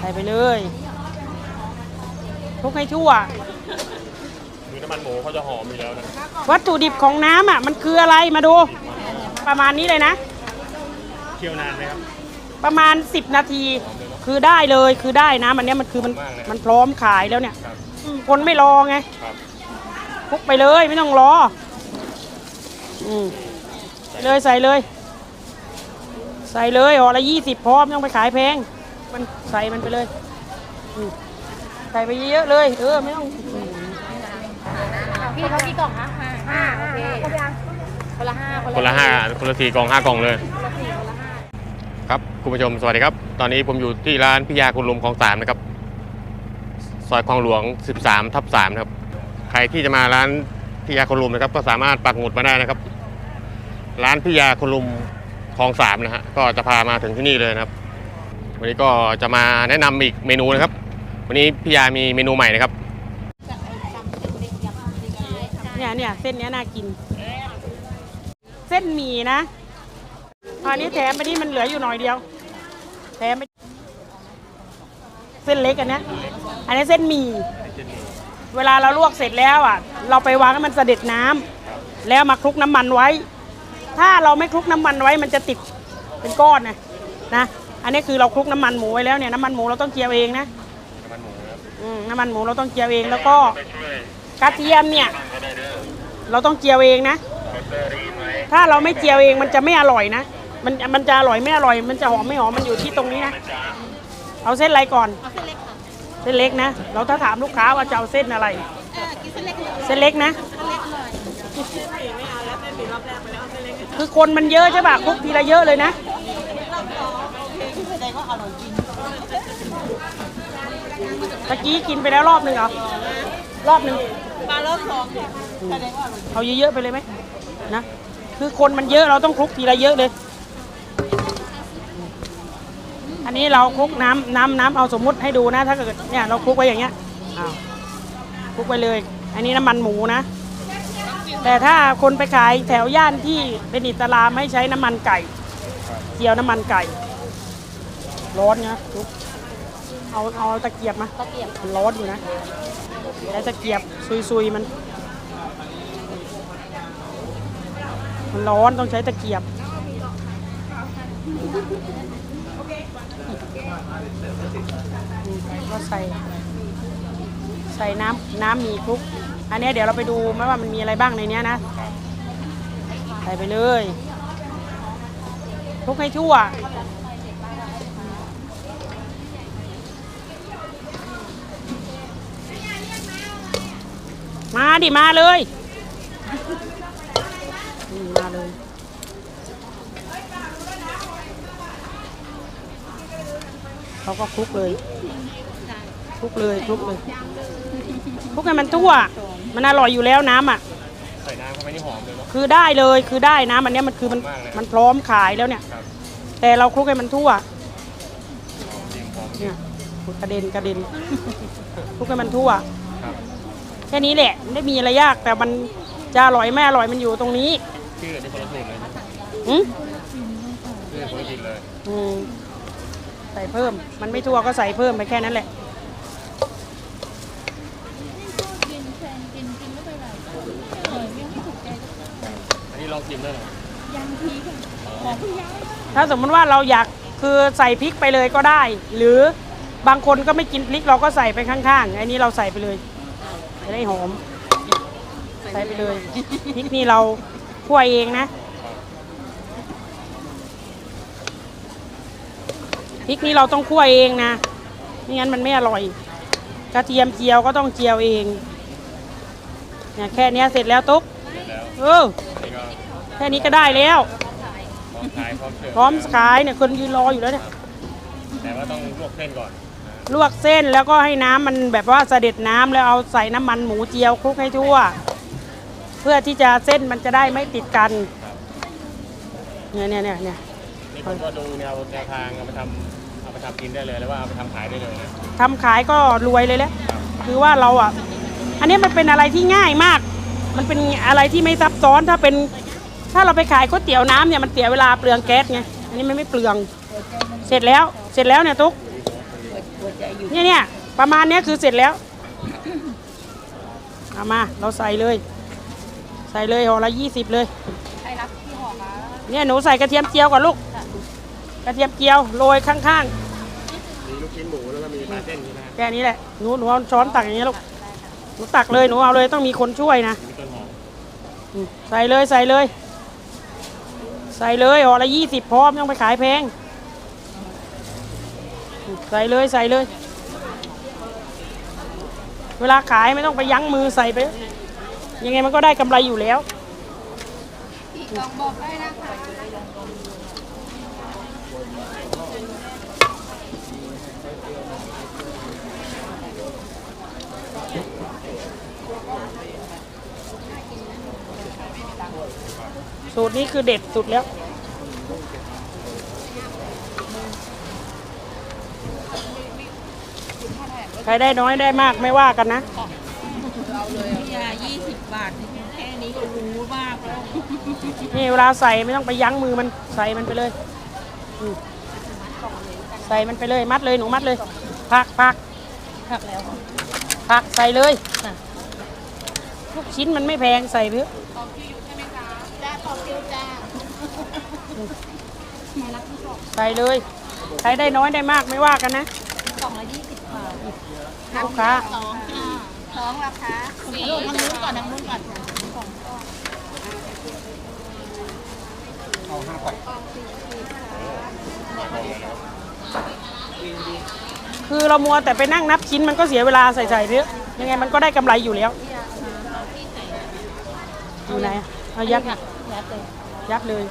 ใส่ไปเลยคลุกให้ทั่ว คือน้ำมันหมูเขาจะหอมอยู่แล้วนะวัตถุดิบของน้ำอะ มันคืออะไรมาดู ประมาณนี้เลยนะ เคี่ยวนานไหมครับ ประมาณ 10 นาที คือได้เลยคือได้นะมันเนี้ยมันคือมันมากเลย มันพร้อมขายแล้วเนี่ยครับ อืมคนไม่รอไงครับคลุกไปเลยไม่ต้องรอ อืมใส่เลยใส่เลย ใส่เลยห่อละยี่สิบพร้อมไม่ต้องไปขายแพง มันใส่มันไปเลยอืมใส่ไปเยอะๆเลย เออไม่ต้องอืมพี่เขากี่กล่องคะห้าห้าโอเคคนละห้าคนละห้าคนละสี่กล่องห้ากล่องเลยคนละสี่คนละห้าครับคุณผู้ชมสวัสดีครับ ตอนนี้ผมอยู่ที่ร้านพิยาคุณลุมของสามนะครับซอยคลองหลวง 13ทับ3นะครับ ใครที่จะมาร้านพิยาคุณลุมนะครับ ก็สามารถปักหมุดมาได้นะครับ ร้านพิยาคุณลุมคลองสามนะฮะก็จะพามาถึงที่นี่เลยนะครับ วันนี้ก็จะมาแนะนำอีกเมนูนะครับ วันนี้พิยามีเมนูใหม่นะครับเนี่ยเนี่ยเส้นนี้น่ากิน เส้นหมี่นะตอนนี้แถมไปนี่มันเหลืออยู่หน่อยเดียว แถมไปเส้นเล็กอันนี้อันนี้เส้นหมี่เวลาเราลวกเสร็จแล้วอะ เราไปวางให้มันเสด็จน้ำแล้วมาคลุกน้ำมันไว้ ถ้าเราไม่คลุกน้ำมันไว้มันจะติดเป็นก้อนนะนะ อันนี้คือเราคลุกน้ำมันหมูไว้แล้วเนี่ยน้ำมันหมูเราต้องเจียวเองนะอืมน้ำมันหมูเราต้องเจียวเองแล้วก็กระเทียมเนี่ยเราต้องเจียวเองนะถ้าเราไม่เจียวเองมันจะไม่อร่อยนะ มันมันจะอร่อยไม่อร่อย มันจะหอมไม่หอมมันอยู่ที่ตรงนี้นะเอาเส้นอะไรก่อน เอาเส้นเล็กค่ะเส้นเล็กนะ เราถ้าถามลูกค้าว่าจะเอาเส้นอะไร เออกินเส้นเล็กเลยเส้นเล็กนะ เส้นเล็กหน่อยคือคนมันเยอะใช่ป่ะคลุกทีละเยอะเลยนะ ตะกี้กินไปแล้วรอบหนึ่งเหรอ รอบหนึ่งมารอบสองเอาเยอะๆไปเลยไหมนะ คือคนมันเยอะเราต้องคลุกทีละเยอะเลย อันนี้เราคลุกน้ำน้ำน้ำเอาสมมุติให้ดูนะ ถ้าเกิดเนี่ยเราคลุกไว้อย่างเงี้ยอ้าวคลุกไปเลย อันนี้น้ำมันหมูนะ แต่ถ้าคนไปขายแถวย่านที่เป็นอิตาลามให้ใช้น้ำมันไก่ เจียวน้ำมันไก่ ร้อนนะคลุก เอาเอาตะเกียบมาตะเกียบมันร้อนอยู่นะแล้วตะเกียบซุยๆมัน มันร้อนต้องใช้ตะเกียบก็ใส่ ใส่น้ำน้ำหมีคลุก อันเนี้ยเดี๋ยวเราไปดูไหมว่ามันมีอะไรบ้างในเนี้ยนะ ใส่ไปเลยคลุกให้ทั่ว มาดิมาเลยอืมมาเลย เขาก็คลุกเลยคลุกเลยคลุกเลยคลุกให้มันทั่ว มันอร่อยอยู่แล้วน้ำอะ ใส่น้ำเข้าไปนี่หอมเลยเนาะ คือได้เลยคือได้น้ำอันเนี้ยมันคือมันมากเลย มันพร้อมขายแล้วเนี่ย ครับแต่เราคลุกให้มันทั่ว หอมจริงหอมจริงเนี่ยกระเด็นกระเด็น คลุกให้มันทั่วครับ แค่นี้แหละไม่ได้มีอะไรยากแต่มันจะอร่อยไม่อร่อยมันอยู่ตรงนี้ชื่อนี่คนละสูตรเลยนะอืมชื่อคนละกินเลยอืมใส่เพิ่ม มันไม่ทั่วก็ใส่เพิ่มไปแค่นั้นแหละอันนี้ลองชิมได้เหรอถ้าสมมติว่าเราอยากคือใส่พริกไปเลยก็ได้ หรือบางคนก็ไม่กินพริกเราก็ใส่ไปข้างๆ อันนี้เราใส่ไปเลย จะได้หอม ใส่ไปเลยพริกนี่เราคั่วเองนะพริกนี่เราต้องคั่วเองนะไม่งั้นมันไม่อร่อย กระเทียมเจียวก็ต้องเจียวเองเนี่ยแค่เนี้ยเสร็จแล้วตุ๊กเสร็จแล้วเอออันนี้ก็แค่นี้ก็ได้แล้ว พร้อมขายพร้อมเสิร์ฟพร้อมขายเนี่ยคนยืนรออยู่แล้วเนี่ย แต่ว่าต้องลวกเส้นก่อน ลวกเส้นแล้วก็ให้น้ำมันแบบว่าเสด็จน้ำแล้วเอาใส่น้ำมันหมูเจียวคลุกให้ทั่ว เพื่อที่จะเส้นมันจะได้ไม่ติดกันเนี่ยเนี่ยเนี่ยเนี่ยนี่ผมก็ดูแนวแนวทางเอาไปทำเอาไปทำกินได้เลย แล้วว่าเอาไปทำขายได้เลยนะทำขายก็รวยเลยแหละคือว่าเราอะ อันนี้มันเป็นอะไรที่ง่ายมาก มันเป็นอะไรที่ไม่ซับซ้อนถ้าเป็น ถ้าเราไปขายก๋วยเตี๋ยวน้ำเนี่ยมันเสียเวลาเปลืองแก๊สไงอันนี้มันไม่เปลือง เสร็จแล้วเสร็จแล้วเนี่ยตุ๊ก หัวใจอยู่เนี่ยเนี่ยประมาณเนี้ยคือเสร็จแล้วเอามาเราใส่เลย ใส่เลยห่อละยี่สิบเลยใครรับที่หอคะเนี่ยหนูใส่กระเทียมเจียวก่อนลูก กระเทียมเจียวโรยข้างมีลูกชิ้นหมูแล้วก็มีปลาเส้นใช่ไหมครับๆแค่นี้แหละหนูหนูเอาช้อนตักอย่างนี้ลูกหนูตักเลยหนูเอาเลยต้องมีคนช่วยนะมีต้นหอมอืมใส่เลยใส่เลย ใส่เลยห่อละยี่สิบพร้อมไม่ต้องไปขายแพงอืม ใส่เลยใส่เลย เวลาขายไม่ต้องไปยั้งมือใส่ไป ยังไงมันก็ได้กำไรอยู่แล้วลองบอกได้นะคะสูตรนี้คือเด็ดสุดแล้ว ใค รได้น้อยได้มากไม่ว่ากันนะเอาเลยพี่ยายี่สิบาทนี่แค่นี้ก็รู้มากแล้ว นี่เวลาใส่ไม่ต้องไปยั้งมือมันใส่มันไปเลยอืมใส่มันไปเลยมัดเลยหนูมัดเลย พักพักหักแล้วพักใส่เลยค่ะลูกชิ้นมันไม่แพงใส่เพื่อจ้าต่อคิวจ้าใส่เลย ใครได้น้อยได้มากไม่ว่ากันนะสองละยี่สิบบาท ลูกค้าสองค่ะสองราคาสี่ทางนู้นก่อนทางนู้นก่อนสองก้อนคือเรามัวแต่ไปนั่งนับชิ้นมันก็เสียเวลาใส่ใส่เพื่อยังไงมันก็ได้กำไรอยู่แล้วอยู่ไหนอะเอายัดค่ะยัดเลยยัดเลย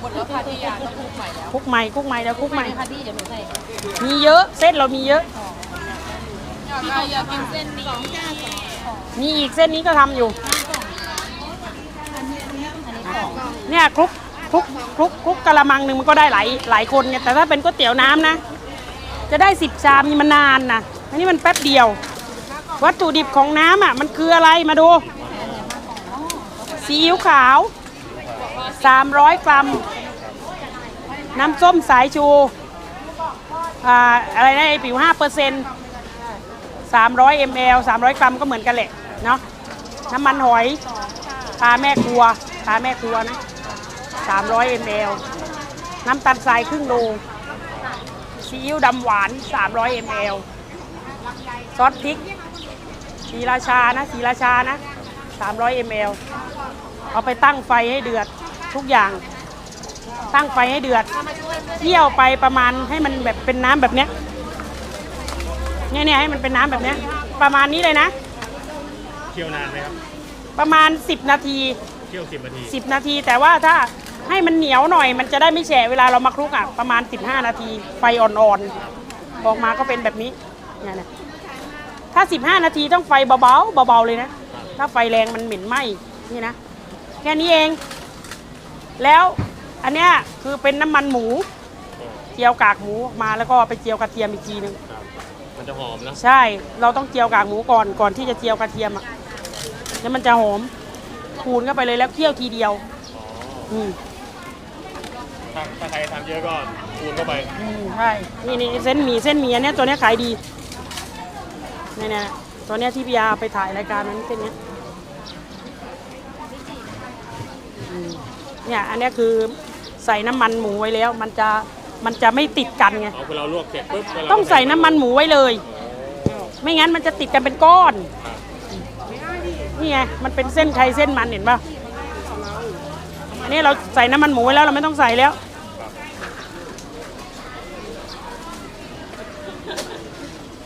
หมดแล้วค่ะพี่ยาต้องคลุกใหม่แล้วคลุกใหม่คลุกใหม่แล้วคลุกใหม่ค่ะพี่เดี๋ยวหนูใส่มีเยอะเส้นเรามีเยอะ อยากกินเส้นนี้สองจ้าสองมีอีกเส้นนี้ก็ทำอยู่ เนี่ยคลุกคลุกคลุกคลุกกะละมังหนึ่งมันก็ได้หลายหลายคนไงแต่ถ้าเป็นก๋วยเตี๋ยวน้ำนะ จะได้สิบชามนี่มันนานนะอันนี้มันแป๊บเดียว วัตถุดิบของน้ำอะ มันคืออะไรมาดูซีอิ๊วขาว 300 กรัม น้ำส้มสายชู อ่า อะไรนะไอปิว5เปอร์เซ็นต์ 300 ml 300 กรัมก็เหมือนกันแหละเนาะน้ำมันหอยตาแม่ครัวตาแม่ครัวนะ 300 ml น้ำตาลทรายครึ่งโลซีอิ๊วดำหวาน 300 ml ซอสพริกสีราชานะสีราชานะ 300 ml เอาไปตั้งไฟให้เดือดทุกอย่าง ตั้งไฟให้เดือดเคี่ยวไปประมาณให้มันแบบเป็นน้ำแบบเนี้ย เนี่ยเนี่ยให้มันเป็นน้ำแบบเนี้ยประมาณนี้เลยนะ เคี่ยวนานไหมครับประมาณ 10 นาที เคี่ยวสิบนาที10 นาที แต่ว่าถ้าให้มันเหนียวหน่อย มันจะได้ไม่แฉะเวลาเรามาคลุกอะประมาณ 15 นาที ไฟอ่อนๆออกมาก็เป็นแบบนี้เนี่ยนะถ้า 15 นาทีต้องไฟเบาๆเบาๆเลยนะ ถ้าไฟแรงมันเหม็นไหม้นี่นะแค่นี้เอง แล้วอันเนี้ยคือเป็นน้ำมันหมู เจียวกากหมูออกมาแล้วก็ไปเจียวกระเทียมอีกทีหนึงครับ มันจะหอมนะ ใช่ เราต้องเจียวกากหมูก่อนก่อนที่จะเจียวกระเทียมอะ แล้วมันจะหอมคูณเข้าไปเลยแล้วเคี่ยวทีเดียวอืมถ้าถ้าใครทำเยอะก็คูณเข้าไป อืมใช่ นี่นี่เส้นหมี่เส้นหมี่อันเนี้ยตัวเนี้ยขายดีเนี่ยเนี่ยตัวเนี้ยที่พี่ยาไปถ่ายรายการนั้นเส้นเนี้ยอืมเนี่ยอันเนี้ยคือใส่น้ำมันหมูไว้แล้ว มันจะ มันจะไม่ติดกันไงเอาพอเราลวกเสร็จปุ๊บก็เราต้องใส่น้ำมันหมูไว้เลย ไม่งั้นมันจะติดกันเป็นก้อนนี่ไงมันเป็นเส้นใครเส้นมันเห็นป่ะนี่เราใส่น้ำมันหมูไว้แล้วเราไม่ต้องใส่แล้ว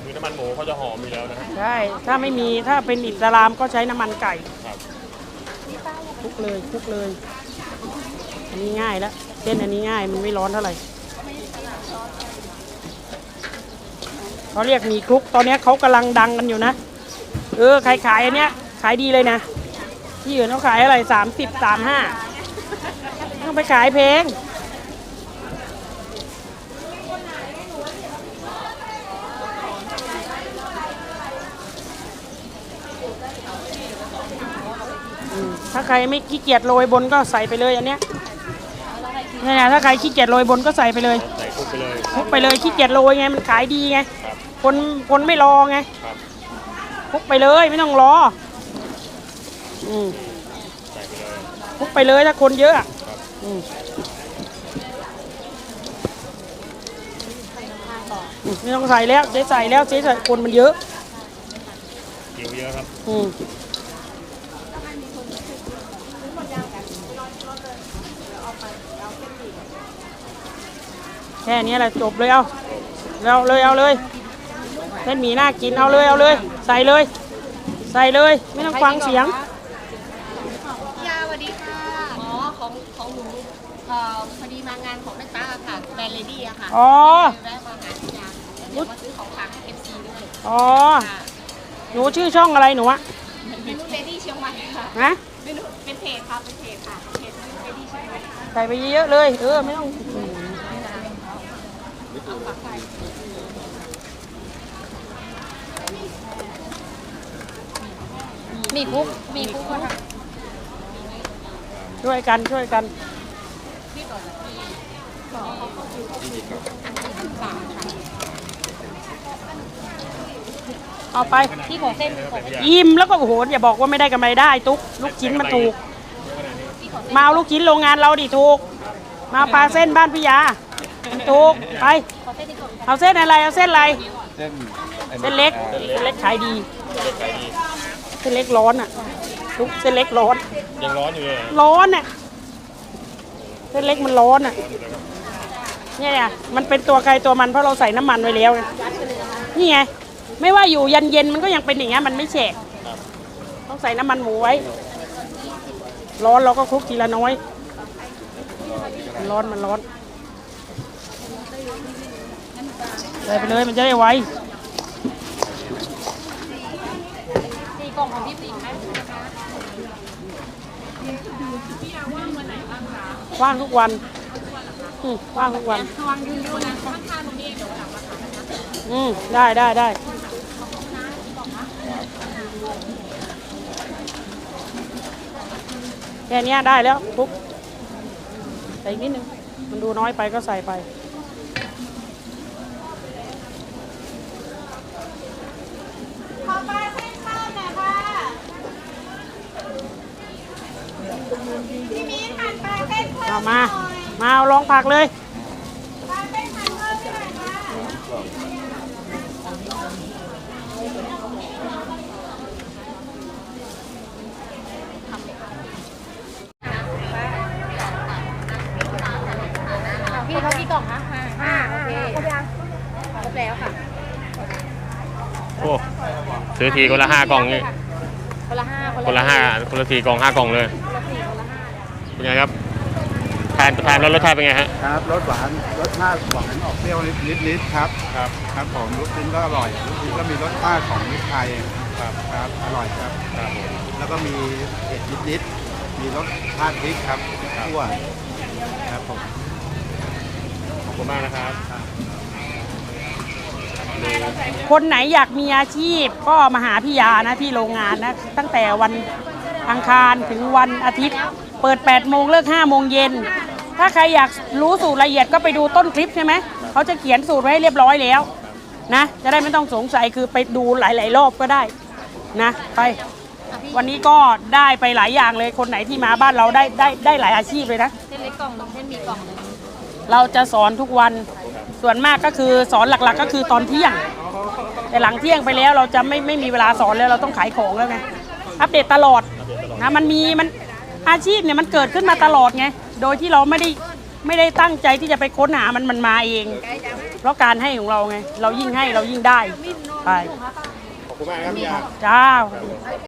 คือน้ำมันหมูเขาจะหอมอยู่แล้วนะฮะใช่ถ้าไม่มีถ้าเป็นอิสลามก็ใช้น้ำมันไก่ครับคลุกเลยคลุกเลยอันนี้ง่ายแล้วเส้นอันนี้ง่ายมันไม่ร้อนเท่าไหร่ เขาเรียกหมีคลุก ตอนนี้เขากำลังดังกันอยู่นะ เออใครขายอันเนี้ย ขายดีเลยนะ ที่อื่นเขาขายอะไรสามสิบสามห้าต้องไปขายเพลงอืมถ้าใครไม่ขี้เกียจโรยบนก็ใส่ไปเลยอันเนี้ยเนี่ยนะถ้าใครขี้เกียจโรยบนก็ใส่ไปเลย ใส่คลุกไปเลยคลุกไปเลยขี้เกียจโรยไงมันขายดีไง ครับคนคนไม่รอไงครับคลุกไปเลยไม่ต้องรอ อืมใส่ไปเลยคลุกไปเลยถ้าคนเยอะอะครับอืมอืมไม่ต้องใส่แล้วเจ๊ใส่แล้วเจ๊ใส่คนมันเยอะ เกี๊ยวเยอะครับอืมแค่นี้แหละจบเลยเอาเอาเลยเอาเลย เส้นหมี่น่ากินเอาเลยเอาเลย ใส่เลย ใส่เลยไม่ต้องฟังเสียงยาสวัสดีค่ะอ๋อของของหนูเอ่อพอดีมางานของแม่ตาค่ะแบรนด์เลดี้อะค่ะอ๋อแวะมาหาที่ยาเดี๋ยวมาซื้อของฝากให้เอฟซีด้วยอ๋อค่ะหนูชื่อช่องอะไรหนูอะเมนูเลดี้เชียงใหม่ค่ะฮะเมนูเป็นเพจค่ะเป็นเพจค่ะเพจเมนูเลดี้เชียงใหม่ใส่ไปเยอะๆเลย เออไม่ต้อง มีคุก มีคุกค่ะช่วยกันช่วยกันพี่ก่อนนะพี่ขออันนี้ฝากค่ะเอาไปพี่ขอเส้นขอเส้นอิ่มแล้วก็โอ้โหอย่าบอกว่าไม่ได้กำไรได้ตุ๊กลูกชิ้นมันถูกพี่ขอเส้นมาเอาลูกชิ้นโรงงานเราดิถูก มาเอาปลาเส้นบ้านพี่ยาถูกไปขอเส้นที่ก่อนเอาเส้นอะไรเอาเส้นอะไร เส้นเส้นเล็กเส้นเล็กขายดี เส้นเล็กร้อนอะทุกเส้นเล็กร้อน ยังร้อนอยู่เลยร้อนอะเส้นเล็กมันร้อนอะ เนี่ยเนี่ยมันเป็นตัวใครตัวมันเพราะเราใส่น้ำมันไว้แล้วไงนี่ไง ไม่ว่าอยู่ยันเย็นมันก็ยังเป็นอย่างเงี้ยมันไม่แฉกต้องใส่น้ำมันหมูไว้ ร้อนเราก็คลุกทีละน้อย มันร้อนมันร้อนใส่ไปเลยมันจะได้ไว สี่ กล่องของพี่สี่ไหมว่างทุกวันอืมว่างทุกวันวางยืนดูนะข้างๆตรงนี้เดี๋ยวกลับมาค่ะอืมได้ได้ได้แค่เนี้ยได้แล้วปุ๊บใส่อีกนิดนึง มันดูน้อยไปก็ใส่ไป มา มาเอาลองผักเลยพี่เขากี่กล่องคะห้าห้าโอเคครบยังครบแล้วค่ะโอ้ซื้อทีคนละห้ากล่องนี่คนละห้าคนละห้าคนละทีกล่องห้ากล่องเลยคนละสี่คนละห้าเป็นไงครับทานทานแล้วรสชาติเป็นไงฮะ ครับรสหวานรสชาติหวานออกเปรี้ยวนิดนิดนิดครับครับครับผมลูกชิ้นก็อร่อยลูกชิ้นก็มีรสชาติของพริกไทยครับครับอร่อยครับครับผมแล้วก็มีเผ็ดนิดนิดมีรสชาติพริกครับทั่วครับผมขอบคุณมากนะครับ คนไหนอยากมีอาชีพก็มาหาพี่ยานะที่โรงงานนะ ตั้งแต่วันอังคารถึงวันอาทิตย์ เปิด 8 โมงเลิก 5 โมงเย็น ถ้าใครอยากรู้สูตรละเอียดก็ไปดูต้นคลิปใช่ไหมเขาจะเขียนสูตรไว้ให้เรียบร้อยแล้วนะจะได้ไม่ต้องสงสัยคือไปดูหลาย ๆ รอบก็ได้นะไปวันนี้ก็ได้ไปหลายอย่างเลยคนไหนที่มาบ้านเราได้ได้ได้หลายอาชีพเลยนะเส้นเล็กกล่องหนึงเส้นหมีกล่องหนึงเราจะสอนทุกวันส่วนมากก็คือสอนหลัก ๆ ก็คือตอนเที่ยง แต่หลังเที่ยงไปแล้วเราจะไม่ไม่มีเวลาสอนแล้วเราต้องขายของแล้วไงอัปเดตตลอดนะมันมีมันอาชีพเนี่ยมันเกิดขึ้นมาตลอดไง โดยที่เราไม่ได้ไม่ได้ตั้งใจที่จะไปค้นหามันมันมาเอง เพราะการให้ของเราไง เรายิ่งให้เรายิ่งได้ไปขอบคุณมากครับพี่ยา จ้า